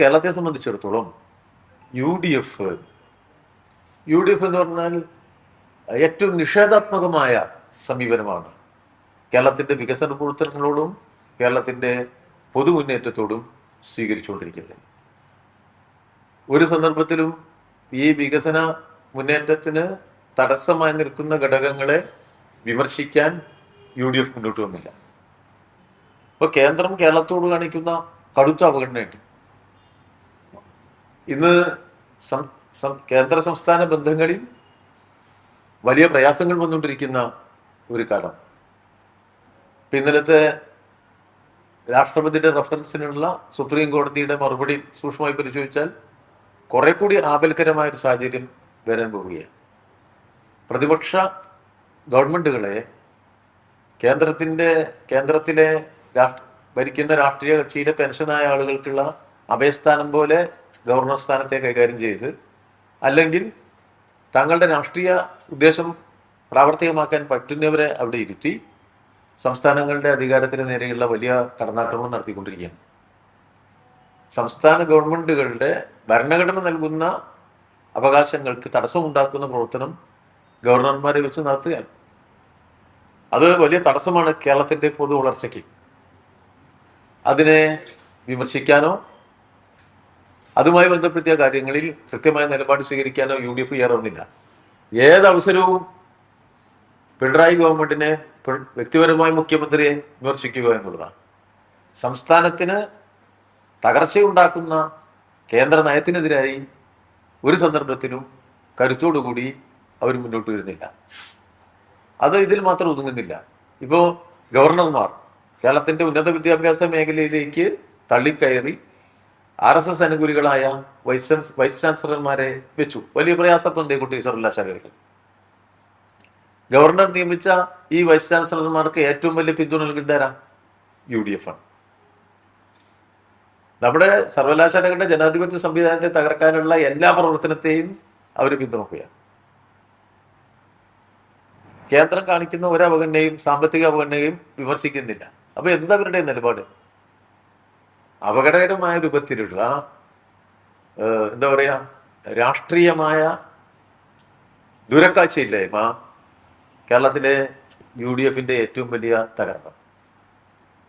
കേരളത്തെ സംബന്ധിച്ചിടത്തോളം U D F U D F എന്ന് പറഞ്ഞാൽ ഏറ്റവും നിഷേധാത്മകമായ സമീപനമാണ്. കേരളത്തിന്റെ വികസന പ്രവർത്തനങ്ങളോടും കേരളത്തിന്റെ പൊതുമുന്നേറ്റത്തോടും സ്വീകരിച്ചുകൊണ്ടിരിക്കുന്നത്. ഒരു സന്ദർഭത്തിലും ഈ വികസന മുന്നേറ്റത്തിന് തടസ്സമായി നിൽക്കുന്ന ഘടകങ്ങളെ വിമർശിക്കാൻ യു ഡി എഫ് മുന്നോട്ട് വന്നില്ല. ഇപ്പോൾ കേന്ദ്രം കേരളത്തോട് കാണിക്കുന്ന കടുത്ത അവഗണനയുണ്ട്. ഇന്ന് കേന്ദ്ര സംസ്ഥാന ബന്ധങ്ങളിൽ വലിയ പ്രയാസങ്ങൾ വന്നുകൊണ്ടിരിക്കുന്ന ഒരു കാലം. പിന്നലത്തെ രാഷ്ട്രപതിയുടെ റഫറൻസിനുള്ള സുപ്രീം കോടതിയുടെ മറുപടി സൂക്ഷ്മമായി പരിശോധിച്ചാൽ കുറെ കൂടി ആപൽക്കരമായ ഒരു സാഹചര്യം വരാൻ പോവുകയാണ്. പ്രതിപക്ഷ ഗവൺമെന്റുകളെ കേന്ദ്രത്തിന്റെ കേന്ദ്രത്തിലെ രാഷ്ട്ര ഭരിക്കുന്ന രാഷ്ട്രീയ കക്ഷിയിലെ പെൻഷനായ ആളുകൾക്കുള്ള അഭയസ്ഥാനം പോലെ ഗവർണർ സ്ഥാനത്തെ കൈകാര്യം ചെയ്ത് അല്ലെങ്കിൽ തങ്ങളുടെ രാഷ്ട്രീയ ഉദ്ദേശം പ്രാവർത്തികമാക്കാൻ പറ്റുന്നവരെ അവിടെ ഇരുത്തി സംസ്ഥാനങ്ങളുടെ അധികാരത്തിന് നേരെയുള്ള വലിയ കടന്നാക്രമണം നടത്തിക്കൊണ്ടിരിക്കുകയാണ്. സംസ്ഥാന ഗവൺമെന്റുകളുടെ ഭരണഘടന നൽകുന്ന അവകാശങ്ങൾക്ക് തടസ്സമുണ്ടാക്കുന്ന പ്രവർത്തനം ഗവർണർമാരെ വെച്ച് നടത്തുകയാണ്. അത് വലിയ തടസ്സമാണ് കേരളത്തിന്റെ പൊതു വളർച്ചയ്ക്ക്. അതിനെ വിമർശിക്കാനോ അതുമായി ബന്ധപ്പെടുത്തിയ കാര്യങ്ങളിൽ കൃത്യമായ നിലപാട് സ്വീകരിക്കാനോ യു ഡി എഫ് ചെയ്യാറൊന്നില്ല ഏതവസരവും പിണറായി ഗവൺമെന്റിനെ വ്യക്തിപരമായി മുഖ്യമന്ത്രിയെ വിമർശിക്കുക എന്നുള്ളതാണ്. സംസ്ഥാനത്തിന് തകർച്ചയുണ്ടാക്കുന്ന കേന്ദ്ര നയത്തിനെതിരായി ഒരു സന്ദർഭത്തിലും കരുത്തോടുകൂടി അവർ മുന്നോട്ട് വരുന്നില്ല. അത് ഇതിൽ മാത്രം ഒതുങ്ങുന്നില്ല. ഇപ്പോൾ ഗവർണർമാർ കേരളത്തിന്റെ ഉന്നത വിദ്യാഭ്യാസ മേഖലയിലേക്ക് തള്ളിക്കയറി ആർ എസ് എസ് അനുകൂലികളായ വൈസ് വൈസ് ചാൻസലർമാരെ വെച്ചു. വലിയ പ്രയാസപ്പം കുട്ടി സർവകലാശാലകൾക്ക് ഗവർണർ നിയമിച്ച ഈ വൈസ് ചാൻസലർമാർക്ക് ഏറ്റവും വലിയ പിന്തുണ നൽകിണ്ടാരാ യു ഡി എഫ് ആണ്. നമ്മുടെ സർവകലാശാലകളുടെ ജനാധിപത്യ സംവിധാനത്തെ തകർക്കാനുള്ള എല്ലാ പ്രവർത്തനത്തെയും അവർ പിന്തുണക്കുകയാണ്. കേന്ദ്രം കാണിക്കുന്ന ഒരു അവഗണനയും സാമ്പത്തിക അവഗണനയും വിമർശിക്കുന്നില്ല. അപ്പൊ എന്താ അവരുടെ നിലപാട്? അപകടകരമായ രൂപത്തിലുള്ള എന്താ പറയാ രാഷ്ട്രീയമായ ദുരക്കാഴ്ചയില്ലായ്മ കേരളത്തിലെ യു ഡി എഫിന്റെ ഏറ്റവും വലിയ തകർന്ന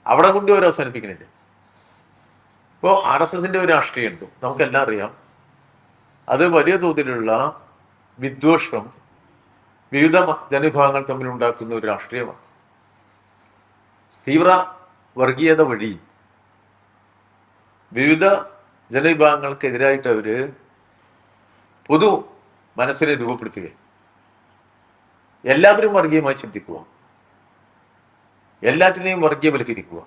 അവിടെ കൊണ്ട് അവർ അവസാനിപ്പിക്കണില്ല. ഇപ്പോൾ ആർ എസ് എസിന്റെ ഒരു രാഷ്ട്രീയം ഉണ്ട് നമുക്കെല്ലാം അറിയാം. അത് വലിയ തോതിലുള്ള വിദ്വേഷം വിവിധ ജനവിഭാഗങ്ങൾ തമ്മിൽ ഉണ്ടാക്കുന്ന ഒരു രാഷ്ട്രീയമാണ്. തീവ്ര വർഗീയത വഴി വിവിധ ജനവിഭാഗങ്ങൾക്കെതിരായിട്ട് അവർ പൊതു മനസ്സിനെ രൂപപ്പെടുത്തുക എല്ലാവരും വർഗീയമായി ചിന്തിക്കുക. എല്ലാറ്റിനെയും വർഗീയവൽക്കരിക്കുക.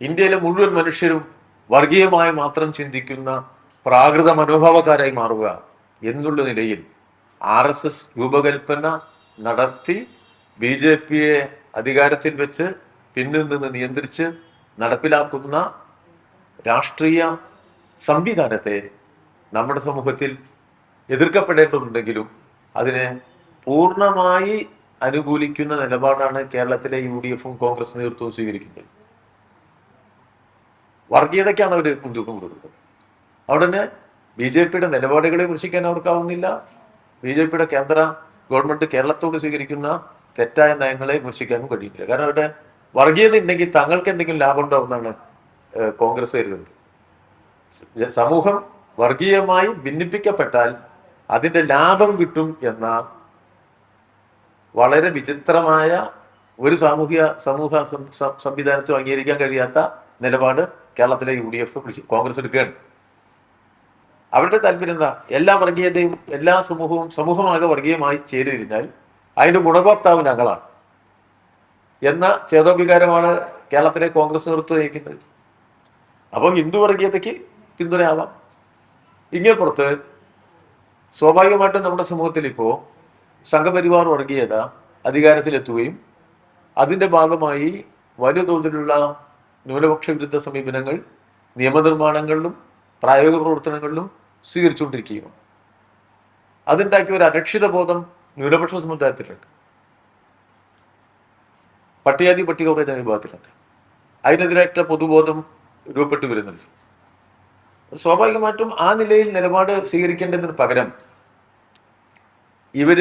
ഇന്ത്യയിലെ മുഴുവൻ മനുഷ്യരും വർഗീയമായി മാത്രം ചിന്തിക്കുന്ന പ്രാകൃത മനോഭാവക്കാരായി മാറുക എന്നുള്ള നിലയിൽ ആർ എസ് എസ് രൂപകൽപ്പന നടത്തി ബി ജെ പിയെ അധികാരത്തിൽ വെച്ച് പിന്നിൽ നിന്ന് നിയന്ത്രിച്ച് നടപ്പിലാക്കുന്ന രാഷ്ട്രീയ സംവിധാനത്തെ നമ്മുടെ സമൂഹത്തിൽ എതിർക്കപ്പെടേണ്ടതുണ്ടെങ്കിലും അതിനെ പൂർണമായി അനുകൂലിക്കുന്ന നിലപാടാണ് കേരളത്തിലെ യു ഡി എഫും കോൺഗ്രസ് നേതൃത്വവും സ്വീകരിക്കുന്നത്. വർഗീയതയ്ക്കാണ് അവർ മുൻതൂക്കം കൊടുക്കുന്നത്. അവിടെ തന്നെ ബി ജെ പിയുടെ നിലപാടുകളെ വിമർശിക്കാൻ അവർക്കാവുന്നില്ല. ബി ജെ പിയുടെ കേന്ദ്ര ഗവൺമെന്റ് കേരളത്തോട് സ്വീകരിക്കുന്ന തെറ്റായ നയങ്ങളെ വിമർശിക്കാനും കഴിയുന്നില്ല കാരണം അവരുടെ വർഗീയത ഉണ്ടെങ്കിൽ തങ്ങൾക്ക് എന്തെങ്കിലും ലാഭം ഉണ്ടാവുമെന്നാണ് ഏഹ്, കോൺഗ്രസ് കരുതുന്നത് സമൂഹം വർഗീയമായി ഭിന്നിപ്പിക്കപ്പെട്ടാൽ അതിന്റെ ലാഭം കിട്ടും എന്ന വളരെ വിചിത്രമായ ഒരു സാമൂഹിക സമൂഹ സംവിധാനത്തും അംഗീകരിക്കാൻ കഴിയാത്ത നിലപാട് കേരളത്തിലെ യു ഡി എഫ് കോൺഗ്രസ് എടുക്കുകയാണ്. അവരുടെ താല്പര്യം എന്താ? എല്ലാ വർഗീയതയും എല്ലാ സമൂഹവും സമൂഹമാകെ വർഗീയമായി ചേരിതിരിഞ്ഞാൽ അതിന്റെ ഗുണഭോക്താവ് ഞങ്ങളാണ്. എന്ന ചേതോവികാരമാണ് കേരളത്തിലെ കോൺഗ്രസ് നേതൃത്വം നയിക്കുന്നത്. അപ്പോൾ ഹിന്ദു വർഗീയതയ്ക്ക് പിന്തുണയാവാം. ഇങ്ങേപ്പുറത്ത് സ്വാഭാവികമായിട്ടും നമ്മുടെ സമൂഹത്തിൽ ഇപ്പോൾ സംഘപരിവാർ വർഗീയത അധികാരത്തിലെത്തുകയും അതിന്റെ ഭാഗമായി വലിയ തോതിലുള്ള ന്യൂനപക്ഷ വിരുദ്ധ സമീപനങ്ങൾ നിയമനിർമ്മാണങ്ങളിലും പ്രായോഗിക പ്രവർത്തനങ്ങളിലും സ്വീകരിച്ചുകൊണ്ടിരിക്കുകയും അതുണ്ടാക്കിയ ഒരു അരക്ഷിത ബോധം ന്യൂനപക്ഷ സമുദായത്തിലുണ്ട്. പട്ടികാതി പട്ടികവർഗ ജനവിഭാഗത്തിലുണ്ട് അതിനെതിരായിട്ടുള്ള പൊതുബോധം രൂപപ്പെട്ടു വരുന്നത്. സ്വാഭാവികമായിട്ടും ആ നിലയിൽ നിലപാട് സ്വീകരിക്കേണ്ടതിന് പകരം ഇവർ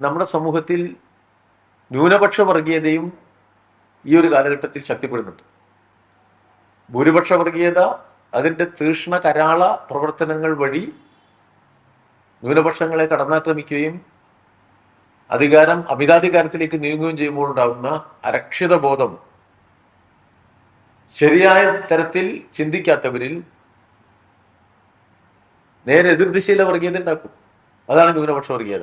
നമ്മുടെ സമൂഹത്തിൽ ന്യൂനപക്ഷ വർഗീയതയും ഈ ഒരു കാലഘട്ടത്തിൽ ശക്തിപ്പെടുന്നുണ്ട്. ഭൂരിപക്ഷ വർഗീയത അതിന്റെ തീഷ്ണ കരാള പ്രവർത്തനങ്ങൾ വഴി ന്യൂനപക്ഷങ്ങളെ കടന്നാക്രമിക്കുകയും അധികാരം അമിതാധികാരത്തിലേക്ക് നീങ്ങുകയും ചെയ്യുമ്പോൾ ഉണ്ടാകുന്ന അരക്ഷിത ബോധം ശരിയായ തരത്തിൽ ചിന്തിക്കാത്തവരിൽ നേരെ എതിർദിശയിലെ വർഗീയത ഉണ്ടാക്കും. അതാണ് ന്യൂനപക്ഷ വർഗീയത.